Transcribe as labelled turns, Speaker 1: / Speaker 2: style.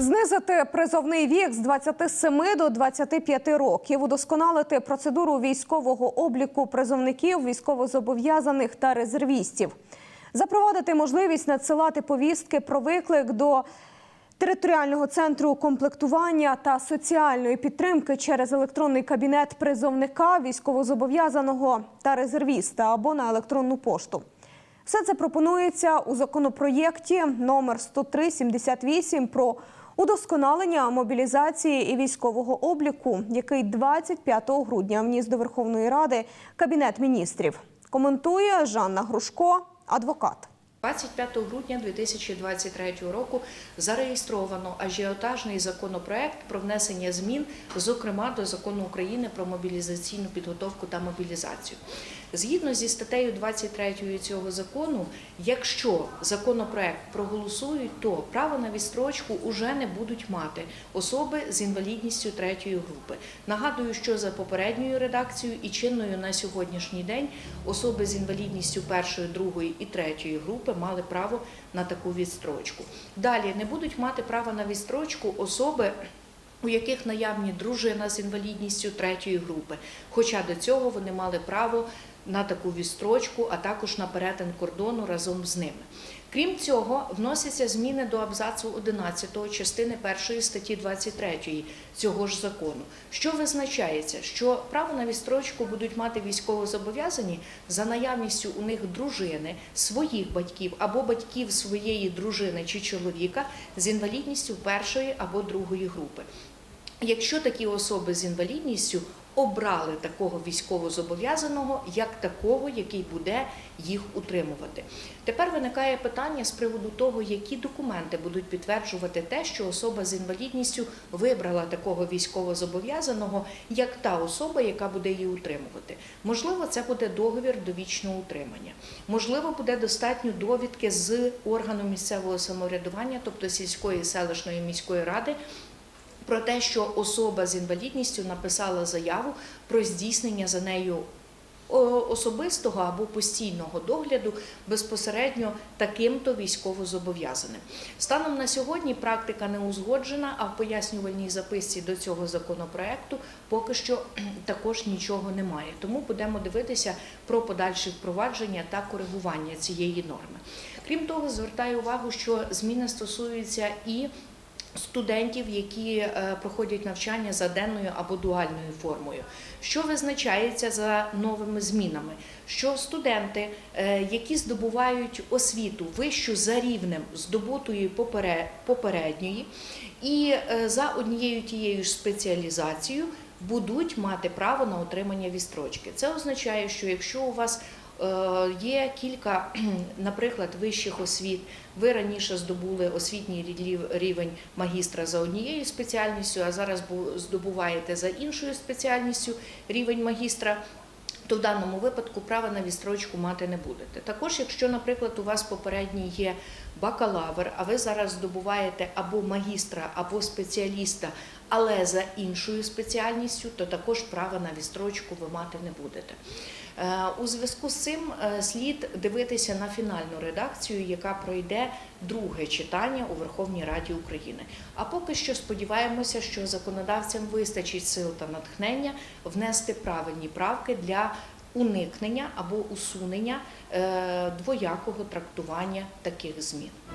Speaker 1: Знизити призовний вік з 27 до 25 років, удосконалити процедуру військового обліку призовників, військовозобов'язаних та резервістів, запровадити можливість надсилати повістки про виклик до територіального центру комплектування та соціальної підтримки через електронний кабінет призовника, військовозобов'язаного та резервіста або на електронну пошту. Все це пропонується у законопроєкті номер 10378 про удосконалення мобілізації і військового обліку, який 25 грудня вніс до Верховної Ради Кабінет міністрів. Коментує Жанна Грушко, адвокат.
Speaker 2: 25 грудня 2023 року зареєстровано ажіотажний законопроект про внесення змін, зокрема до закону України про мобілізаційну підготовку та мобілізацію. Згідно зі статтею 23 цього закону, якщо законопроект проголосують, то право на відстрочку уже не будуть мати особи з інвалідністю третьої групи. Нагадую, що за попередньою редакцією і чинною на сьогоднішній день особи з інвалідністю першої, другої і третьої групи мали право на таку відстрочку. Далі не будуть мати право на відстрочку особи. У яких наявні дружина з інвалідністю третьої групи, хоча до цього вони мали право на таку відстрочку, а також на перетин кордону разом з ними. Крім цього, вносяться зміни до абзацу 11 частини 1 статті 23 цього ж закону, що визначається, що право на відстрочку будуть мати військовозобов'язані за наявністю у них дружини, своїх батьків або батьків своєї дружини чи чоловіка з інвалідністю першої або другої групи. Якщо такі особи з інвалідністю обрали такого військовозобов'язаного як такого, який буде їх утримувати. Тепер виникає питання з приводу того, які документи будуть підтверджувати те, що особа з інвалідністю вибрала такого військовозобов'язаного як та особа, яка буде її утримувати. Можливо, це буде договір довічного утримання. Можливо, буде достатньо довідки з органу місцевого самоврядування, тобто сільської селищної міської ради про те, що особа з інвалідністю написала заяву про здійснення за нею особистого або постійного догляду безпосередньо таким-то військовозобов'язаним. Станом на сьогодні практика не узгоджена, а в пояснювальній записці до цього законопроекту поки що також нічого немає. Тому будемо дивитися про подальше впровадження та коригування цієї норми. Крім того, звертаю увагу, що зміни стосуються і студентів, які е, проходять навчання за денною або дуальною формою. Що визначається за новими змінами? Що студенти, е, які здобувають освіту вищу за рівнем здобутої попередньої, і е, за однією тією ж спеціалізацією будуть мати право на отримання вістрочки. Це означає, що якщо у вас Є кілька, наприклад, вищих освіт. Ви раніше здобули освітній рівень магістра за однією спеціальністю, а зараз здобуваєте за іншою спеціальністю рівень магістра. То в даному випадку права на відстрочку мати не будете. Також, якщо, наприклад, у вас попередній є бакалавр, а ви зараз здобуваєте або магістра, або спеціаліста, але за іншою спеціальністю, то також права на відстрочку ви мати не будете. Е, у зв'язку з цим е, слід дивитися на фінальну редакцію, яка пройде друге читання у Верховній Раді України. А поки що сподіваємося, що законодавцям вистачить сил та натхнення внести правильні правки для уникнення або усунення е, двоякого трактування таких змін.